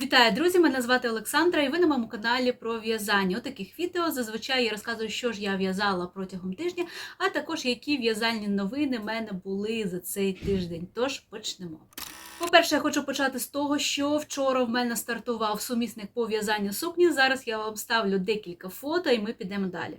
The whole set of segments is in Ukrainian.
Вітаю, друзі! Мене звати Олександра, і ви на моєму каналі про в'язання. У таких відео зазвичай я розказую, що ж я в'язала протягом тижня, а також які в'язальні новини в мене були за цей тиждень. Тож почнемо. По-перше, я хочу почати з того, що вчора в мене стартував сумісник по в'язанню сукні. Зараз я вам ставлю декілька фото, і ми підемо далі.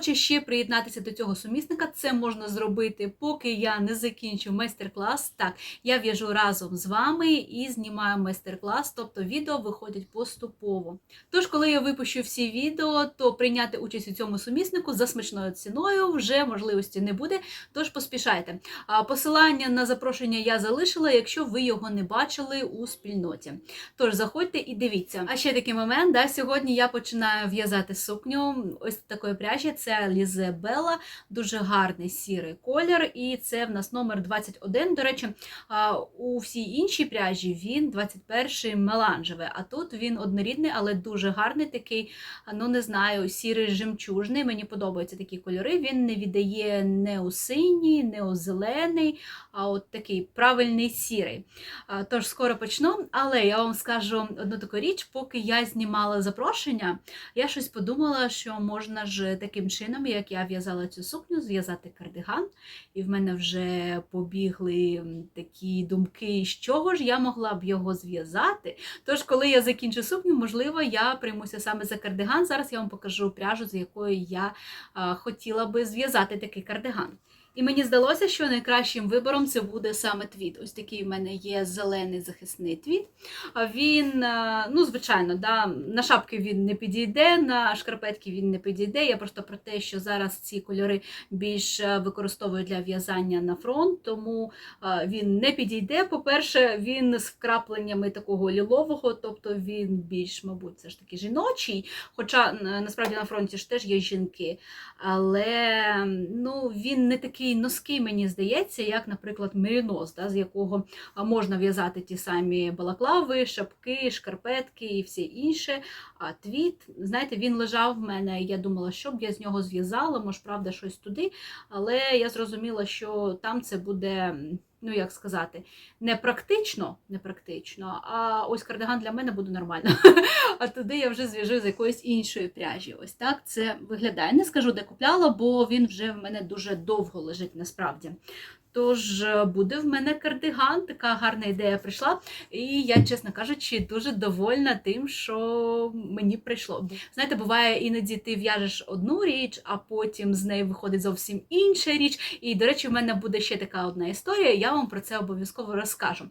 Хоче ще приєднатися до цього сумісника, це можна зробити, поки я не закінчу майстер-клас. Так, я в'яжу разом з вами і знімаю майстер-клас, тобто відео виходять поступово. Тож, коли я випущу всі відео, то прийняти участь у цьому суміснику за смачною ціною вже можливості не буде. Тож поспішайте. Посилання на запрошення я залишила, якщо ви його не бачили у спільноті. Тож заходьте і дивіться. А ще такий момент. Да, сьогодні я починаю в'язати сукню. Ось такої пряжі. Це Лізе Белла, дуже гарний сірий колір, і це в нас номер 21. До речі, у всій іншій пряжі він 21-й меланжевий, а тут він однорідний, але дуже гарний такий, ну не знаю, сірий жемчужний. Мені подобаються такі кольори. Він не віддає не у синій, не у зелений, а от такий правильний сірий. Тож скоро почну, але я вам скажу одну таку річ, поки я знімала запрошення, я щось подумала, що можна ж таким чином, як я в'язала цю сукню, зв'язати кардиган, і в мене вже побігли такі думки, з чого ж я могла б його зв'язати. Тож, коли я закінчу сукню, можливо, я приймуся саме за кардиган. Зараз я вам покажу пряжу, з якою я хотіла би зв'язати такий кардиган. І мені здалося, що найкращим вибором це буде саме твіт. Ось такий в мене є зелений захисний твіт. Він, е, ну, звичайно, да, на шапки він не підійде, на шкарпетки він не підійде. Я просто про те, що зараз ці кольори більш е, використовую для в'язання на фронт, тому е, він не підійде. По-перше, він з вкрапленнями такого лілового, тобто він більш, мабуть, все ж таки жіночий. Хоча насправді на фронті ж теж є жінки. Але ну, він не такий ноский, мені здається, як, наприклад, мерінос, да, з якого можна в'язати ті самі балаклави, шапки, шкарпетки і все інше. А твіт, знаєте, він лежав в мене. Я думала, що б я з нього зв'язала, може, правда, щось туди. Але я зрозуміла, що там це буде. Ну, як сказати, не практично, не практично, а ось кардиган для мене буде нормально. А туди я вже зв'яжу з якоїсь іншої пряжі. Ось так це виглядає. Не скажу, де купляла, бо він вже в мене дуже довго лежить насправді. Тож е, буде в мене кардиган, така гарна ідея прийшла. І я, чесно кажучи, дуже довольна тим, що мені прийшло. Знаєте, буває іноді ти в'яжеш одну річ, а потім з неї виходить зовсім інша річ. І, до речі, в мене буде ще така одна історія, я вам про це обов'язково розкажу.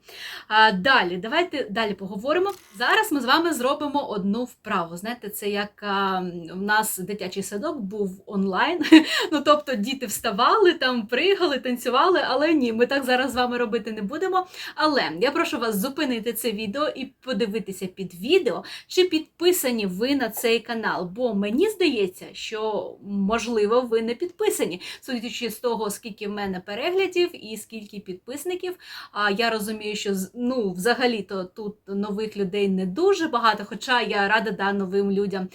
А, далі, давайте далі поговоримо. Зараз ми з вами зробимо одну вправу. Знаєте, це як а, в нас дитячий садок був онлайн. Ну, тобто діти вставали, там пригали, танцювали, але ні, ми так зараз з вами робити не будемо. Але я прошу вас зупинити це відео і подивитися під відео, чи підписані ви на цей канал. Бо мені здається, що можливо ви не підписані, судячи з того, скільки в мене переглядів і скільки підписників. А я розумію, що ну, взагалі-то тут нових людей не дуже багато, хоча я рада да, новим людям,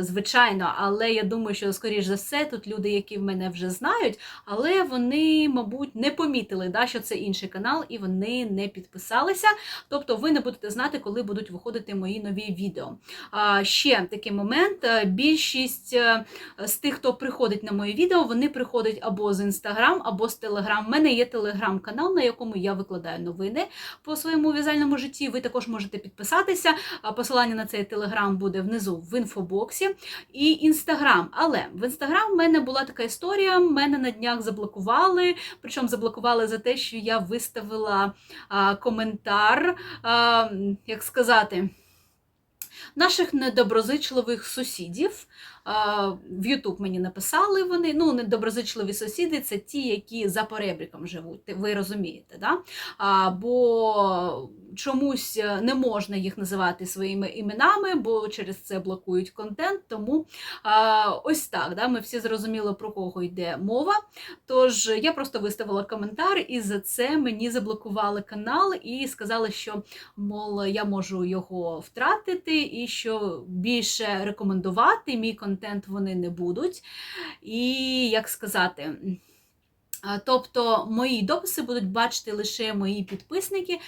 звичайно. Але я думаю, що скоріш за все тут люди, які в мене вже знають, але вони, мабуть, не не помітили, да, що це інший канал, і вони не підписалися. Тобто ви не будете знати, коли будуть виходити мої нові відео. А, ще такий момент: е, більшість е, з тих, хто приходить на мої відео, вони приходять або з інстаграм, або з телеграм. У мене є телеграм-канал, на якому я викладаю новини по своєму в'язальному житті. Ви також можете підписатися. Посилання на цей телеграм буде внизу в інфобоксі. І інстаграм. Але в інстаграм в мене була така історія. Мене на днях заблокували. Причому за те, що я виставила а, коментар, а, як сказати. Наших недоброзичливих сусідів в Ютуб мені написали вони. Ну, недоброзичливі сусіди це ті, які за перебріком живуть. Ви розумієте, да? А, бо чомусь не можна їх називати своїми іменами, бо через це блокують контент. Тому а, ось так. Да? Ми всі зрозуміли, про кого йде мова. Тож я просто виставила коментар, і за це мені заблокували канал і сказали, що мол, я можу його втратити, і що більше рекомендувати мій контент вони не будуть. І як сказати. Тобто мої дописи будуть бачити лише мої підписники.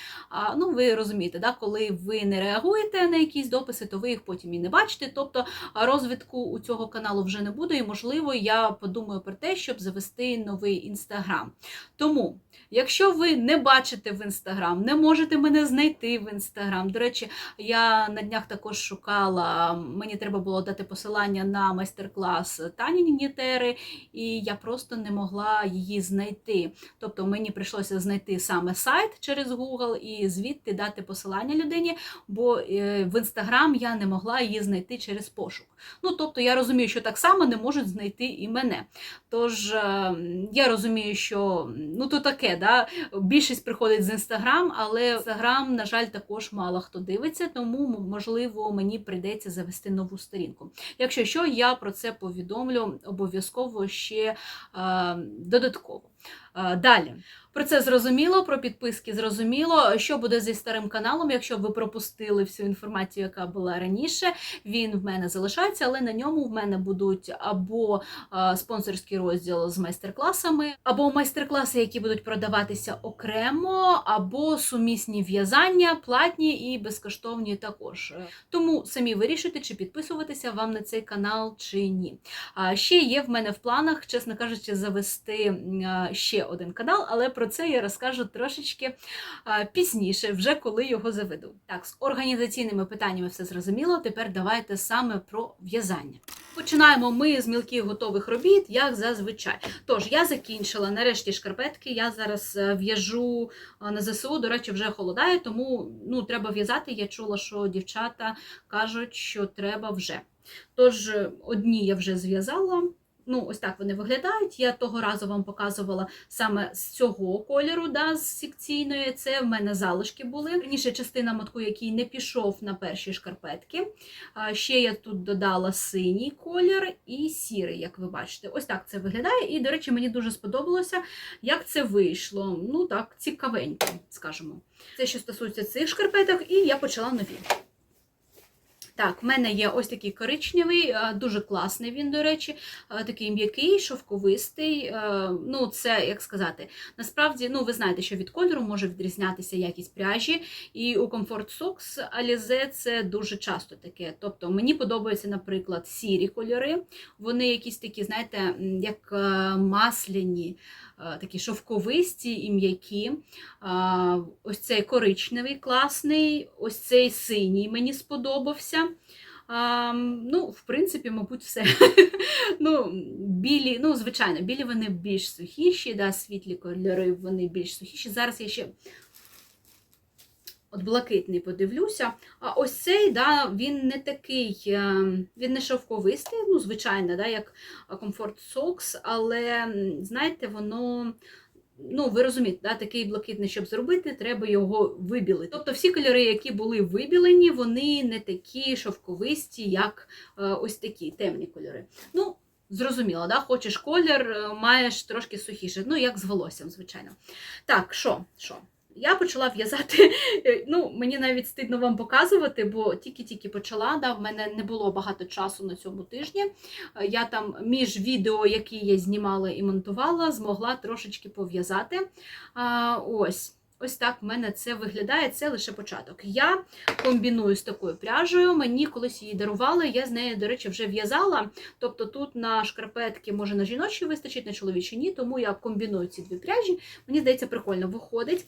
Ну, ви розумієте, да? коли ви не реагуєте на якісь дописи, то ви їх потім і не бачите. Тобто розвитку у цього каналу вже не буде, і, можливо, я подумаю про те, щоб завести новий інстаграм. Тому, якщо ви не бачите в інстаграм, не можете мене знайти в інстаграм. До речі, я на днях також шукала, мені треба було дати посилання на майстер-клас Тані Нінітери, і я просто не могла її знайти. Тобто мені прийшлося знайти саме сайт через Google і звідти дати посилання людині, бо е, в інстаграм я не могла її знайти через пошук. Ну, тобто я розумію, що так само не можуть знайти і мене. Тож е, я розумію, що ну то таке, да? більшість приходить з інстаграм, але інстаграм, на жаль, також мало хто дивиться, тому можливо мені прийдеться завести нову сторінку. Якщо що, я про це повідомлю обов'язково ще е, додатково. Е, Далі. Про це зрозуміло, про підписки зрозуміло. Що буде зі старим каналом, якщо ви пропустили всю інформацію, яка була раніше, він в мене залишається, але на ньому в мене будуть або е, спонсорський розділ з майстер-класами, або майстер-класи, які будуть продаватися окремо, або сумісні в'язання, платні і безкоштовні також. Тому самі вирішуйте, чи підписуватися вам на цей канал, чи ні. А ще є в мене в планах, чесно кажучи, завести е, ще один канал, але про це я розкажу трошечки е, пізніше, вже коли його заведу. Так, з організаційними питаннями все зрозуміло. Тепер давайте саме про в'язання. Починаємо ми з мілких готових робіт, як зазвичай. Тож, я закінчила нарешті шкарпетки. Я зараз е, в'яжу е, на ЗСУ. До речі, вже холодає, тому ну, треба в'язати. Я чула, що дівчата кажуть, що треба вже. Тож, одні я вже зв'язала. Ну, ось так вони виглядають. Я того разу вам показувала саме з цього кольору, да, з секційної. Це в мене залишки були. Раніше частина мотку, який не пішов на перші шкарпетки. Ще я тут додала синій колір і сірий, як ви бачите. Ось так це виглядає. І, до речі, мені дуже сподобалося, як це вийшло. Ну так, цікавенько, скажімо. Це що стосується цих шкарпеток, і я почала нові. Так, в мене є ось такий коричневий, е, дуже класний він, до речі, е, такий м'який, шовковистий. Е, Ну, це, як сказати, насправді, ну, ви знаєте, що від кольору може відрізнятися якість пряжі. І у Comfort Socks Alize це дуже часто таке. Тобто мені подобаються, наприклад, сірі кольори. Вони якісь такі, знаєте, як масляні, такі шовковисті і м'які. Ось цей коричневий класний, ось цей синій мені сподобався. А, ну, в принципі, мабуть, все. ну, білі, ну, звичайно, білі вони більш сухіші, да, світлі кольори вони більш сухіші. Зараз я ще от блакитний подивлюся. А ось цей, да, він не такий, він не шовковистий, ну, звичайно, да, як Comfort Socks, але, знаєте, воно. Ну, ви розумієте, да, такий блакитний, щоб зробити, треба його вибілити. Тобто всі кольори, які були вибілені, вони не такі шовковисті, як е, ось такі темні кольори. Ну, зрозуміло, да? хочеш колір, маєш трошки сухіше. Ну, як з волоссям, звичайно. Так, що? що? Я почала в'язати. е, Ну, мені навіть стидно вам показувати, бо тільки-тільки почала. Да, в мене не було багато часу на цьому тижні. Е, Я там між відео, які я знімала і монтувала, змогла трошечки пов'язати. А, ось. Ось так в мене це виглядає, це лише початок. Я комбіную з такою пряжею. Мені колись її дарували, я з нею, до речі, вже в'язала. Тобто тут на шкарпетки може на жіночі вистачить, на чоловічі ні, тому я комбіную ці дві пряжі. Мені здається, прикольно виходить.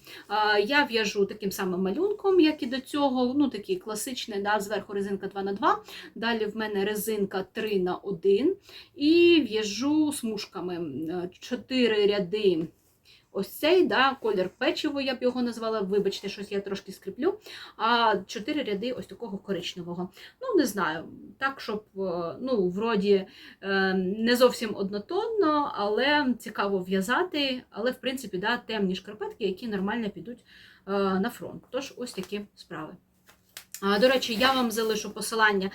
Я в'яжу таким самим малюнком, як і до цього. Ну, такий класичний, да, зверху резинка 2х2. Далі в мене резинка 3х1. І в'яжу смужками 4 ряди. Ось цей да, колір печиво, я б його назвала. Вибачте, щось я трошки скріплю. А чотири ряди ось такого коричневого. Ну, не знаю, так, щоб е, ну, вроді е, не зовсім однотонно, але цікаво в'язати. Але, в принципі, да, темні шкарпетки, які нормально підуть е, на фронт. Тож, ось такі справи. До речі, я вам залишу посилання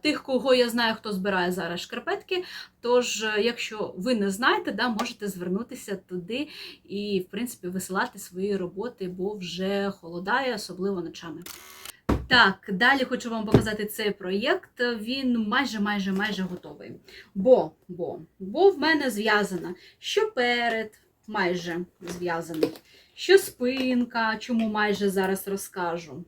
тих, кого я знаю, хто збирає зараз шкарпетки. Тож, е, якщо ви не знаєте, да, можете звернутися туди і, в принципі, висилати свої роботи, бо вже холодає, особливо ночами. Так, далі хочу вам показати цей проєкт. Він майже майже майже готовий. Бо, бо, бо в мене зв'язана що перед, майже зв'язаний, що спинка, чому майже зараз розкажу.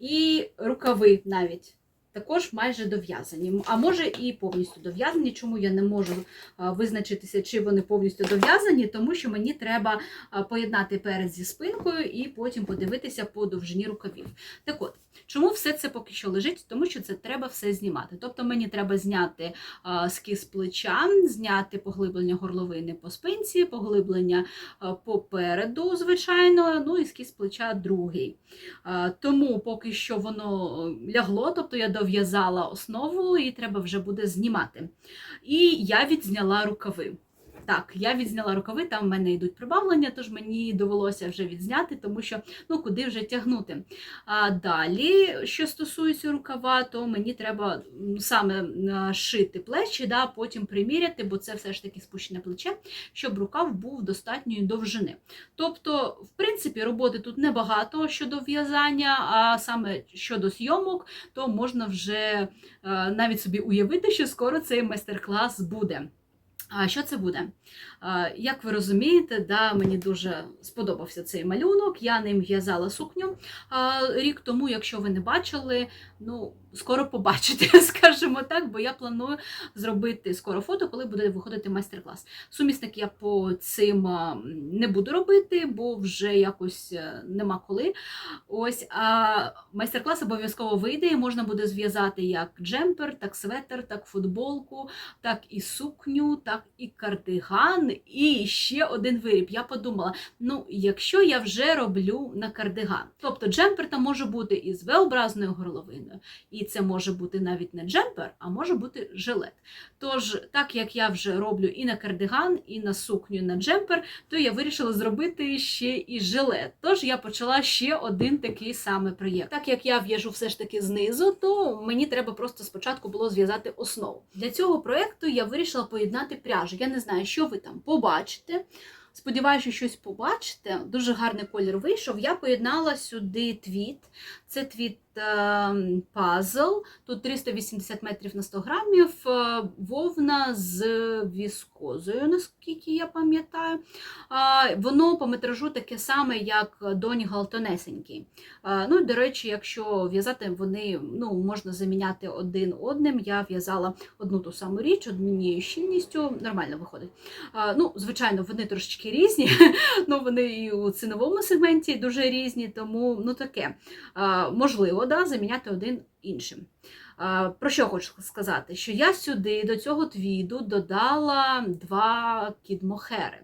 І рукави навіть також майже дов'язані. А може і повністю дов'язані. Чому я не можу визначитися, чи вони повністю дов'язані, тому що мені треба поєднати перед зі спинкою і потім подивитися по довжині рукавів. Так от, чому все це поки що лежить? Тому що це треба все знімати. Тобто мені треба зняти скіз плеча, зняти поглиблення горловини по спинці, поглиблення попереду, звичайно, ну і скіз плеча другий. Тому поки що воно е, лягло, тобто я дов'язала основу і треба вже буде знімати. І я відзняла рукави. Так, я відзняла рукави, там в мене йдуть прибавлення, тож мені довелося вже відзняти, тому що ну куди вже тягнути. А далі, що стосується рукава, то мені треба саме шити плечі, да, потім приміряти, бо це все ж таки спущене плече, щоб рукав був достатньої довжини. Тобто, в принципі, роботи тут небагато щодо в'язання, а саме щодо зйомок, то можна вже навіть собі уявити, що скоро цей майстер-клас буде. Що це буде? Як ви розумієте, да, мені дуже сподобався цей малюнок. Я ним в'язала сукню рік тому, якщо ви не бачили, ну скоро побачите, скажімо так, бо я планую зробити скоро фото, коли буде виходити майстер-клас. Сумісник я по цим не буду робити, бо вже якось е, нема коли. Ось, а майстер-клас обов'язково вийде, і можна буде зв'язати як джемпер, так светр, так футболку, так і сукню, так і кардиган, і ще один виріб. Я подумала: ну, якщо я вже роблю на кардиган, тобто джемпер там може бути із V-образною горловиною, і це може бути навіть не джемпер, а може бути жилет. Тож, так як я вже роблю і на кардиган, і на сукню, і на джемпер, то я вирішила зробити ще і жилет. Тож я почала ще один такий самий проєкт. Так як я в'яжу все ж таки знизу, то мені треба просто спочатку було зв'язати основу. Для цього проєкту я вирішила поєднати пряжу. Я не знаю, що ви там побачите. Сподіваюся, що щось побачите. Дуже гарний колір вийшов. Я поєднала сюди твіт. Це твіт е, пазл. Тут 380 метрів на 100 грамів. е, Вовна з віскозою, наскільки я пам'ятаю. Воно по метражу таке саме, як Донігал тонесенький. Ну, до речі, якщо в'язати, вони ну, можна заміняти один одним. Я в'язала одну ту саму річ, однією щільністю, нормально виходить. Ну, звичайно, вони трошечки різні, ну вони і у ціновому сегменті дуже різні, тому ну таке. Можливо, да, заміняти один іншим. Про що хочу сказати? Що я сюди до цього твіду додала два кідмохери.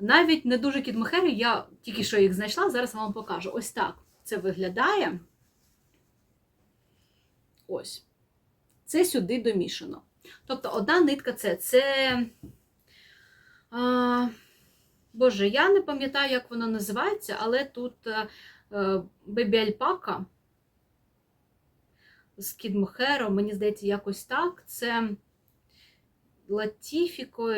Навіть не дуже кідмохери, я тільки що їх знайшла, зараз вам покажу. Ось так це виглядає. Ось. Це сюди домішано. Тобто одна нитка це. це а, Боже, я не пам'ятаю, як воно називається, але тут бебі альпака з кідмохером, мені здається, якось так. Це Латіфіко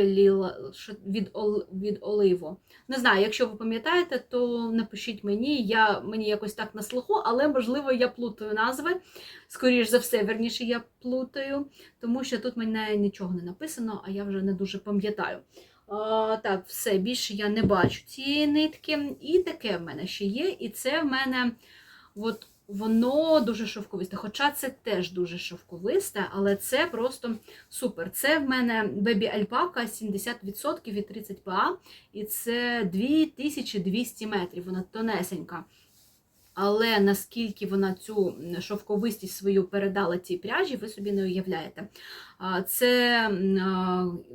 від, від оливо. Не знаю, якщо ви пам'ятаєте, то напишіть мені. Я мені якось так на слуху, але можливо я плутаю назви. Скоріш за все, верніше я плутаю, тому що тут мене нічого не написано, а я вже не дуже пам'ятаю. Так, все, більше я не бачу цієї нитки. І таке в мене ще є. І це в мене от, воно дуже шовковисте. Хоча це теж дуже шовковисте, але це просто супер. Це в мене бебі альпака 70% від 30 ПА, і це 2200 метрів. Вона тонесенька. Але наскільки вона цю шовковистість свою передала цій пряжі, ви собі не уявляєте. Це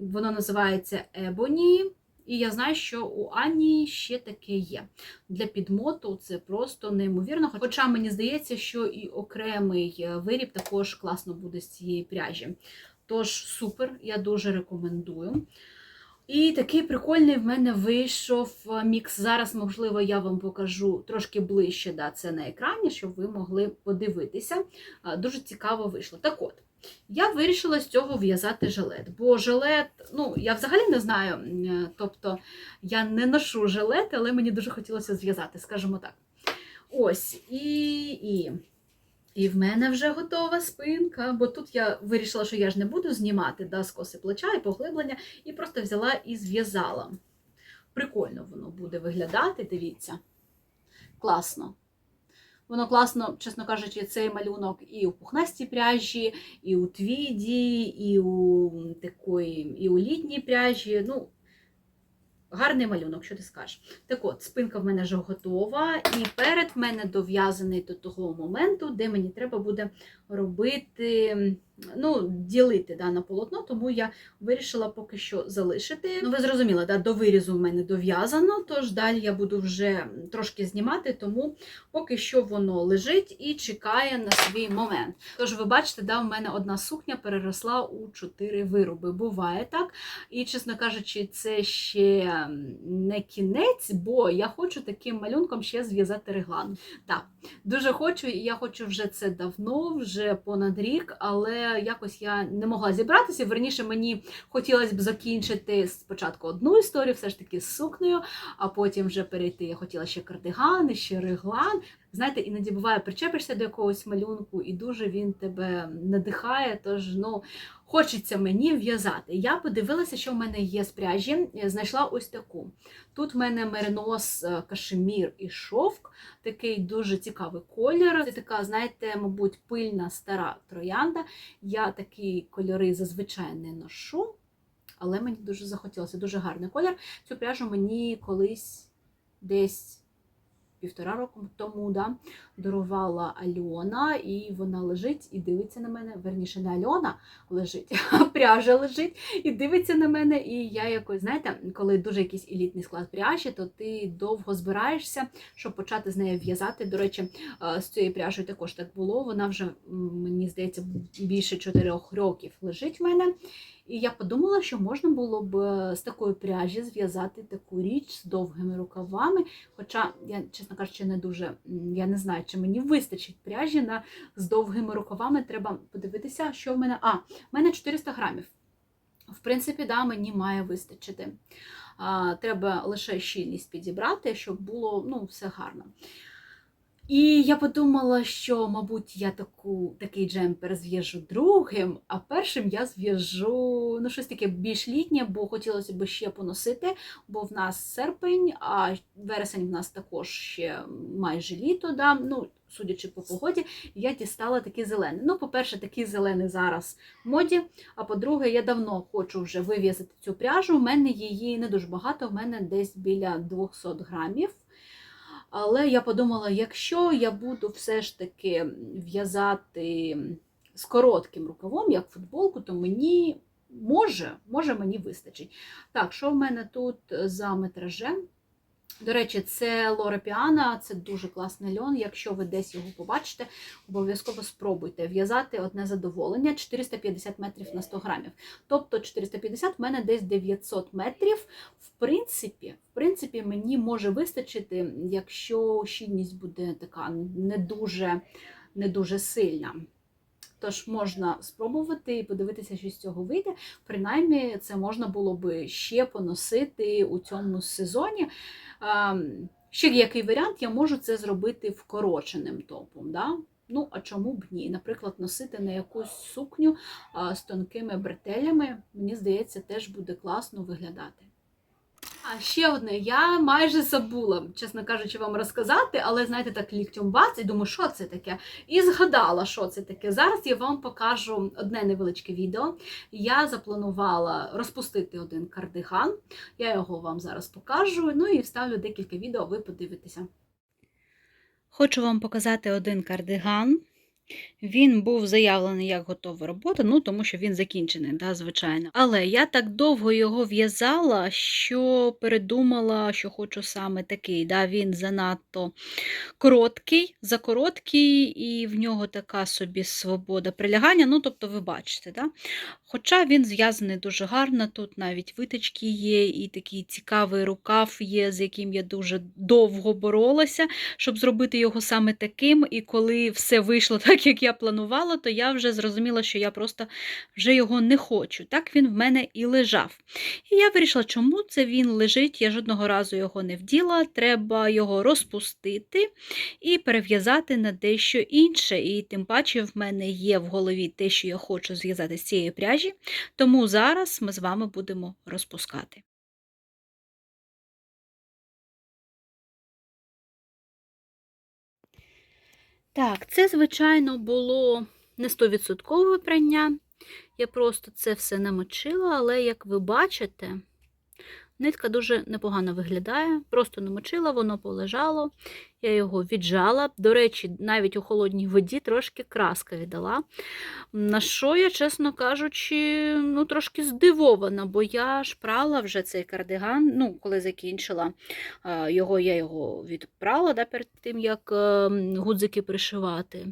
воно називається Ебоні. І я знаю, що у Ані ще таке є. Для підмоту це просто неймовірно. Хоча мені здається, що і окремий е, виріб також класно буде з цієї пряжі. Тож, супер, я дуже рекомендую. І такий прикольний в мене вийшов е, мікс. Зараз, можливо, я вам покажу трошки ближче да, це на екрані, щоб ви могли подивитися. Е, Дуже цікаво вийшло. Так от, я вирішила з цього в'язати жилет. Бо жилет, ну, я взагалі не знаю, е, тобто я не ношу жилет, але мені дуже хотілося зв'язати, скажімо так. Ось, і, і, і в мене вже готова спинка, бо тут я вирішила, що я ж не буду знімати да, скоси плеча і поглиблення, і просто взяла і зв'язала. Прикольно воно буде виглядати, дивіться. Класно. Воно класно, чесно кажучи, цей малюнок і у пухнастій пряжі, і у твіді, і у такої, і у літній пряжі. Ну, гарний малюнок, що ти скажеш. Так от, спинка в мене вже готова, і перед мене дов'язаний до того моменту, де мені треба буде робити, ну, ділити да, на полотно, тому я вирішила поки що залишити. Ну, ви зрозуміли, да, до вирізу в мене дов'язано, тож далі я буду вже трошки знімати, тому поки що воно лежить і чекає на свій момент. Тож, ви бачите, да, в мене одна сукня переросла у чотири вироби. Буває так. І, чесно кажучи, це ще не кінець, бо я хочу таким малюнком ще зв'язати реглан. Так, дуже хочу, і я хочу вже це давно, вже понад рік, але якось я не могла зібратися. Верніше, мені хотілося б закінчити спочатку одну історію, все ж таки з сукнею, а потім вже перейти. Я хотіла ще кардиган, ще реглан. Знаєте, іноді буває, причепишся до якогось малюнку, і дуже він тебе надихає. Тож, ну, хочеться мені в'язати. Я подивилася, що в мене є з пряжі. Знайшла ось таку. Тут в мене меринос, е, кашемір і шовк, такий дуже цікавий колір. Це така, знаєте, мабуть, пильна стара троянда. Я такі кольори зазвичай не ношу, але мені дуже захотілося. Дуже гарний колір. Цю пряжу мені колись десь. Півтора року тому да, дарувала Альона, і вона лежить і дивиться на мене. Верніше, не Альона лежить, а пряжа лежить і дивиться на мене. І я якось, знаєте, коли дуже якийсь елітний склад пряжі, то ти довго збираєшся, щоб почати з нею в'язати. До речі, е, з цією пряжею також так було. Вона вже, мені здається, більше чотирьох років лежить в мене. І я подумала, що можна було б е, з такої пряжі зв'язати таку річ з довгими рукавами. Хоча, я, чесно кажучи, не дуже я не знаю, чи мені вистачить пряжі на, з довгими рукавами. Треба подивитися, що в мене. А, в мене 400 грамів. В принципі, да, мені має вистачити. Треба лише щільність підібрати, щоб було ну, все гарно. І я подумала, що, мабуть, я таку, такий джемпер зв'яжу другим, а першим я зв'яжу ну, щось таке більш літнє, бо хотілося б ще поносити, бо в нас серпень, а вересень в нас також ще майже літо. Да? Ну, судячи по погоді, я дістала такий зелений. Ну, по-перше, такий зелений зараз в моді. А по-друге, я давно хочу вже вив'язати цю пряжу. У мене її не дуже багато, в мене десь біля 200 грамів. Але я подумала, якщо я буду все ж таки в'язати з коротким рукавом, як футболку, то мені може, може мені вистачить. Так, що в мене тут за метражем? До речі, це Лора Піана, це дуже класний льон. Якщо ви десь його побачите, обов'язково спробуйте в'язати одне задоволення 450 метрів на 100 грамів. Тобто 450 в мене десь 900 метрів. В принципі, в принципі, мені може вистачити, якщо щільність буде така не дуже, не дуже сильна. Тож можна спробувати і подивитися, що з цього вийде. Принаймні, це можна було би ще поносити у цьому сезоні. Ем, Ще який варіант, я можу це зробити вкороченим топом. Да? Ну, а чому б ні? Наприклад, носити на якусь сукню з тонкими бретелями, мені здається, теж буде класно виглядати. А ще одне, я майже забула, чесно кажучи, вам розказати, але знаєте, так ліктем бац, і думаю, що це таке? І згадала, що це таке. Зараз я вам покажу одне невеличке відео. Я запланувала розпустити один кардиган. Я його вам зараз покажу. Ну і вставлю декілька відео, ви подивитеся. Хочу вам показати один кардиган. Він був заявлений як готова робота, ну тому що він закінчений, да, звичайно. Але я так довго його в'язала, що передумала, що хочу саме такий. Да, Він занадто короткий, закороткий, і в нього така собі свобода прилягання. Ну, тобто, ви бачите, да? Хоча він зв'язаний дуже гарно, тут навіть виточки є, і такий цікавий рукав є, з яким я дуже довго боролася, щоб зробити його саме таким. І коли все вийшло так, як я планувала, то я вже зрозуміла, що я просто вже його не хочу. Так він в мене і лежав. І я вирішила, чому це він лежить. Я жодного разу його не вділа. Треба його розпустити і перев'язати на дещо інше. І тим паче в мене є в голові те, що я хочу зв'язати з цієї пряжі. Тому зараз ми з вами будемо розпускати. Так, це, звичайно, було не 100% прання. Я просто це все намочила, але, як ви бачите, нитка дуже непогано виглядає. Просто намочила, воно полежало, я його віджала. До речі, навіть у холодній воді трошки краска віддала. На що я, чесно кажучи, ну, трошки здивована, бо я ж прала вже цей кардиган, ну, коли закінчила його, я його відпрала да, перед тим, як гудзики пришивати.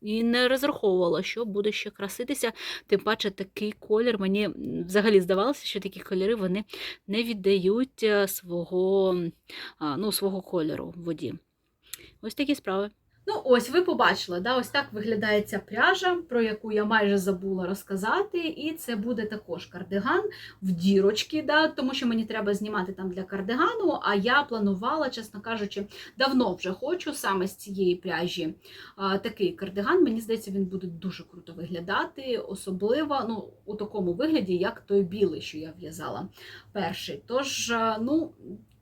І не розраховувала, що буде ще краситися. Тим паче такий колір. Мені взагалі здавалося, що такі кольори вони не віддають свого, ну, свого кольору в воді. Ось такі справи. Ну, ось ви побачили, да, ось так виглядає ця пряжа, про яку я майже забула розказати. І це буде також кардиган в дірочки, да, тому що мені треба знімати там для кардигану. А я планувала, чесно кажучи, давно вже хочу саме з цієї пряжі а, такий кардиган. Мені здається, він буде дуже круто виглядати, особливо ну, у такому вигляді, як той білий, що я в'язала перший. Тож, ну.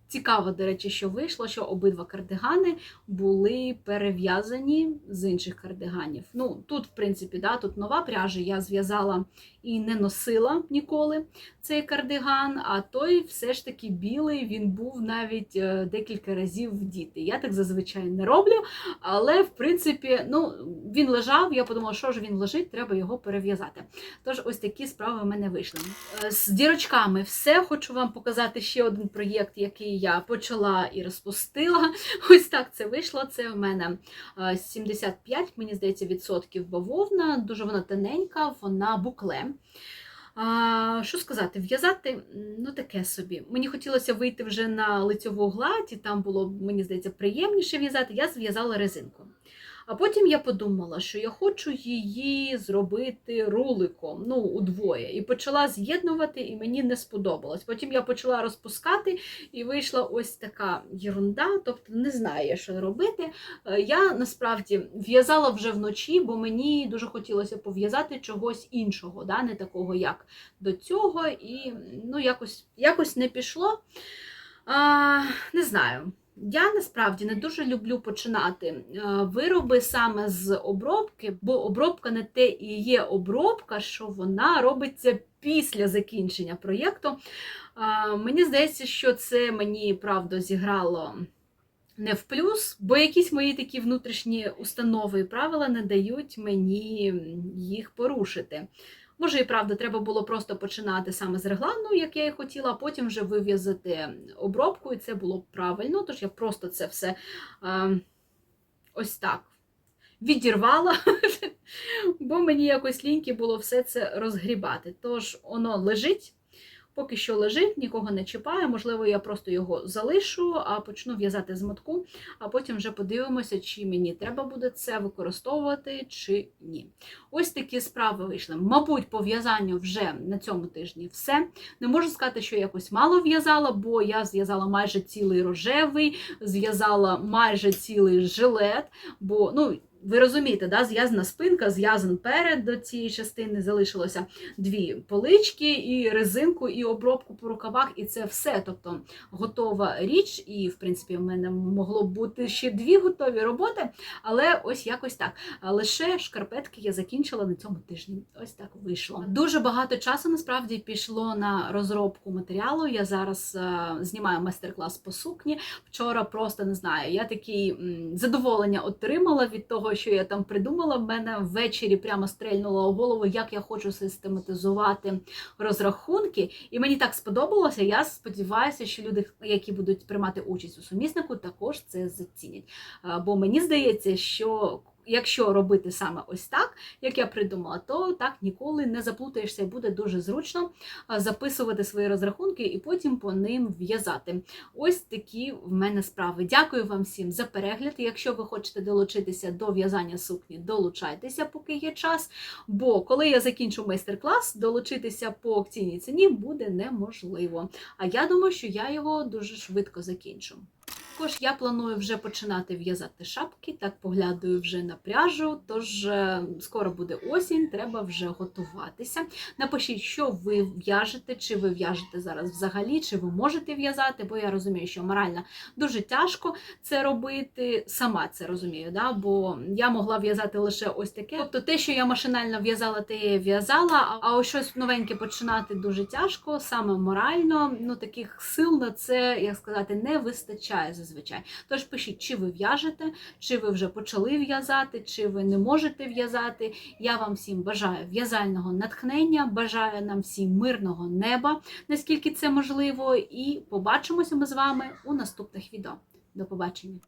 Цікаво, до речі, що вийшло, що обидва кардигани були перев'язані з інших кардиганів. Ну, Тут, в принципі, да, тут нова пряжа, я зв'язала і не носила ніколи цей кардиган, а той все ж таки білий, він був навіть е, декілька разів вдіти. Я так зазвичай не роблю, але, в принципі, ну, він лежав, я подумала, що ж він лежить, треба його перев'язати. Тож, ось такі справи в мене вийшли. Е, з дірочками все. Хочу вам показати ще один проєкт, який я почала і розпустила. Ось так це вийшло. Це в мене 75, мені здається, відсотків бавовна. Дуже вона тоненька, вона букле. А, Що сказати, в'язати ну таке собі. Мені хотілося вийти вже на лицьову гладь, і там було, мені здається, приємніше в'язати. Я зв'язала резинку. А потім я подумала, що я хочу її зробити руликом, ну, удвоє. І почала з'єднувати, і мені не сподобалось. Потім я почала розпускати, і вийшла ось така єрунда, тобто не знаю, що робити. Е, я насправді в'язала вже вночі, бо мені дуже хотілося пов'язати чогось іншого, да? не такого, як до цього. І ну, якось, якось не пішло. А, Не знаю. Я насправді не дуже люблю починати е, вироби саме з обробки, бо обробка не те і є обробка, що вона робиться після закінчення проєкту. Мені здається, що це мені правда зіграло. Не в плюс, бо якісь мої такі внутрішні установи і правила не дають мені їх порушити. Може, і правда, треба було просто починати саме з реглану, як я і хотіла, а потім вже вив'язати обробку, і це було правильно. Тож я просто це все е, ось так відірвала, бо мені якось ліньки було все це розгрібати. Тож воно лежить. Поки що лежить, нікого не чіпає. Можливо, я просто його залишу, а почну в'язати з мотку, а потім вже подивимося, чи мені треба буде це використовувати, чи ні. Ось такі справи вийшли. Мабуть, по в'язанню вже на цьому тижні все. Не можу сказати, що якось мало в'язала, бо я зв'язала майже цілий рожевий, зв'язала майже цілий жилет, бо, ну, ви розумієте, да, зв'язана спинка, зв'язан перед до цієї частини залишилося дві полички, і резинку, і обробку по рукавах, і це все. Тобто готова річ, і в принципі в мене могло б бути ще дві готові роботи, але ось якось так. Лише шкарпетки я закінчила на цьому тижні. Ось так вийшло. Дуже багато часу насправді пішло на розробку матеріалу. Я зараз е, знімаю майстер-клас по сукні. Вчора просто не знаю. Я такий м, задоволення отримала від того, що я там придумала. В мене ввечері прямо стрельнуло у голову, як я хочу систематизувати розрахунки. І мені так сподобалося. Я сподіваюся, що люди, які будуть приймати участь у суміснику, також це зацінять. Бо мені здається, що. Якщо робити саме ось так, як я придумала, то так ніколи не заплутаєшся і буде дуже зручно записувати свої розрахунки і потім по ним в'язати. Ось такі в мене справи. Дякую вам всім за перегляд. Якщо ви хочете долучитися до в'язання сукні, долучайтеся, поки є час. Бо коли я закінчу майстер-клас, долучитися по акційній ціні буде неможливо. А я думаю, що я його дуже швидко закінчу. Також я планую вже починати в'язати шапки, так поглядаю вже на пряжу, тож е, скоро буде осінь, треба вже готуватися. Напишіть, що ви в'яжете, чи ви в'яжете зараз взагалі, чи ви можете в'язати, бо я розумію, що морально дуже тяжко це робити. Сама це розумію, да? бо я могла в'язати лише ось таке. Тобто те, що я машинально в'язала, те я в'язала, а ось щось новеньке починати дуже тяжко, саме морально. Ну таких сил на це, як сказати, не вистачає зазвичай. Тож пишіть, чи ви в'яжете, чи ви вже почали в'язати, чи ви не можете в'язати. Я вам всім бажаю в'язального натхнення, бажаю нам всім мирного неба, наскільки це можливо, і побачимося ми з вами у наступних відео. До побачення!